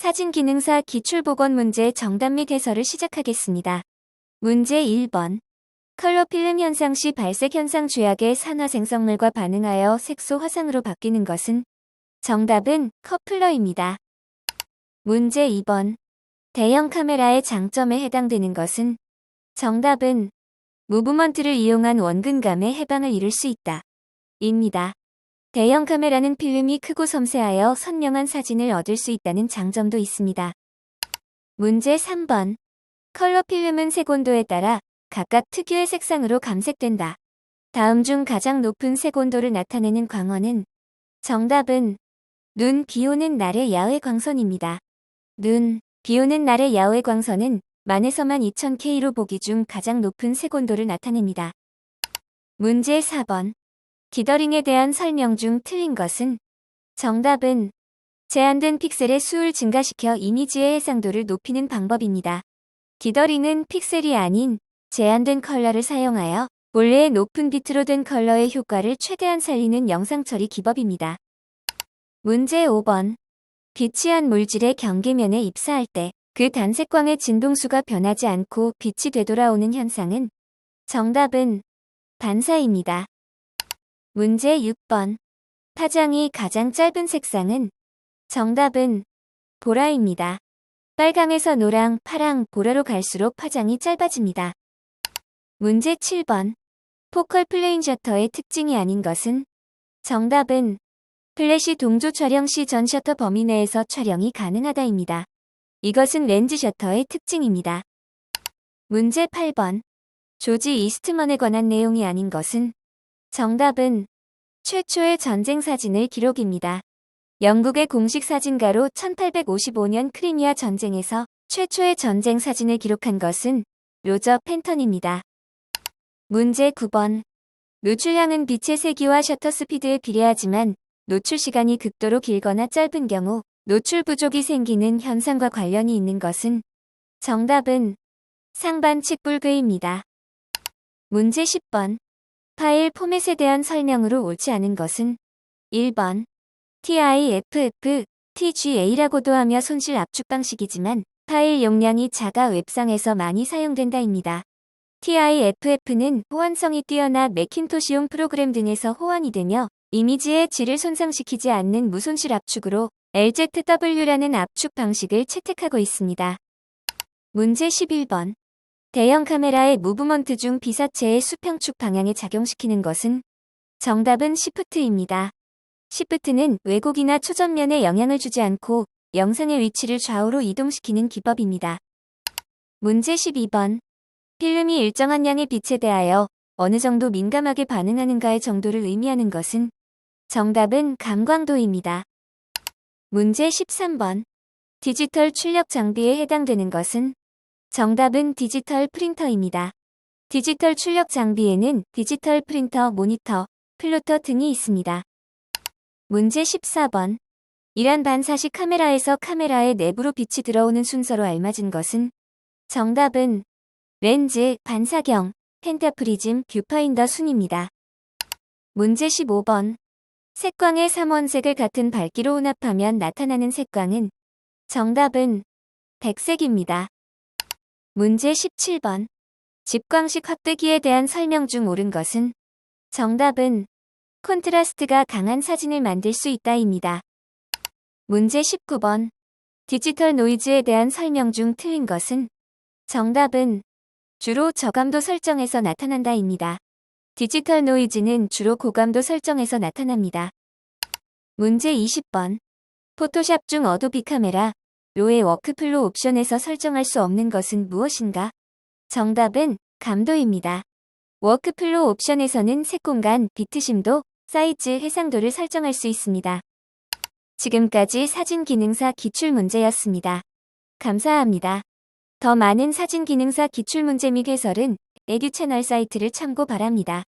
사진 기능사 기출보건 문제 정답 및 해설을 시작하겠습니다. 문제 1번. 컬러 필름 현상 시 발색 현상 주약의 산화 생성물과 반응하여 색소 화상으로 바뀌는 것은 정답은 커플러입니다. 문제 2번. 대형 카메라의 장점에 해당되는 것은 정답은 무브먼트를 이용한 원근감에 해방을 이룰 수 있다. 입니다. 대형 카메라는 필름이 크고 섬세하여 선명한 사진을 얻을 수 있다는 장점도 있습니다. 문제 3번. 컬러 필름은 색온도에 따라 각각 특유의 색상으로 감색된다. 다음 중 가장 높은 색온도를 나타내는 광원은 정답은 눈, 비 오는 날의 야외 광선입니다. 눈, 비 오는 날의 야외 광선은 만에서만 2000K로 보기 중 가장 높은 색온도를 나타냅니다. 문제 4번. 디더링에 대한 설명 중 틀린 것은 정답은 제한된 픽셀의 수를 증가시켜 이미지의 해상도를 높이는 방법입니다. 디더링은 픽셀이 아닌 제한된 컬러를 사용하여 본래의 높은 비트로 된 컬러의 효과를 최대한 살리는 영상 처리 기법입니다. 문제 5번. 비치한 물질의 경계면에 입사할 때 그 단색광의 진동수가 변하지 않고 빛이 되돌아오는 현상은 정답은 반사입니다. 문제 6번. 파장이 가장 짧은 색상은 정답은 보라입니다. 빨강에서 노랑, 파랑, 보라로 갈수록 파장이 짧아집니다. 문제 7번. 포컬 플레인 셔터의 특징이 아닌 것은 정답은 플래시 동조 촬영 시 전 셔터 범위 내에서 촬영이 가능하다입니다. 이것은 렌즈 셔터의 특징입니다. 문제 8번. 조지 이스트먼에 관한 내용이 아닌 것은 정답은 최초의 전쟁 사진을 기록입니다. 영국의 공식 사진가로 1855년 크리미아 전쟁에서 최초의 전쟁 사진을 기록한 것은 로저 펜턴입니다. 문제 9번. 노출량은 빛의 세기와 셔터 스피드에 비례하지만 노출 시간이 극도로 길거나 짧은 경우 노출 부족이 생기는 현상과 관련이 있는 것은 정답은 상반칙 불교입니다. 문제 10번. 파일 포맷에 대한 설명으로 옳지 않은 것은 1번. TIFF, TGA라고도 하며 손실 압축 방식이지만 파일 용량이 작아 웹상에서 많이 사용된다입니다. TIFF는 호환성이 뛰어나 매킨토시용 프로그램 등에서 호환이 되며 이미지의 질을 손상시키지 않는 무손실 압축으로 LZW라는 압축 방식을 채택하고 있습니다. 문제 11번. 대형 카메라의 무브먼트 중 비사체의 수평축 방향에 작용시키는 것은 정답은 시프트입니다. 시프트는 왜곡이나 초전면에 영향을 주지 않고 영상의 위치를 좌우로 이동시키는 기법입니다. 문제 12번. 필름이 일정한 양의 빛에 대하여 어느 정도 민감하게 반응하는가의 정도를 의미하는 것은 정답은 감광도입니다. 문제 13번. 디지털 출력 장비에 해당되는 것은 정답은 디지털 프린터입니다. 디지털 출력 장비에는 디지털 프린터, 모니터, 플로터 등이 있습니다. 문제 14번. 이란 반사식 카메라에서 카메라의 내부로 빛이 들어오는 순서로 알맞은 것은 정답은 렌즈, 반사경, 펜타프리즘, 뷰파인더 순입니다. 문제 15번. 색광의 삼원색을 같은 밝기로 혼합하면 나타나는 색광은 정답은 백색입니다. 문제 17번. 집광식 확대기에 대한 설명 중 옳은 것은 정답은 콘트라스트가 강한 사진을 만들 수 있다입니다. 문제 19번. 디지털 노이즈에 대한 설명 중 틀린 것은 정답은 주로 저감도 설정에서 나타난다입니다. 디지털 노이즈는 주로 고감도 설정에서 나타납니다. 문제 20번. 포토샵 중 어도비 카메라, 로의 워크플로 옵션에서 설정할 수 없는 것은 무엇인가? 정답은 감도입니다. 워크플로 옵션에서는 색 공간, 비트 심도, 사이즈, 해상도를 설정할 수 있습니다. 지금까지 사진 기능사 기출문제였습니다. 감사합니다. 더 많은 사진 기능사 기출문제 및 해설은 에듀 채널 사이트를 참고 바랍니다.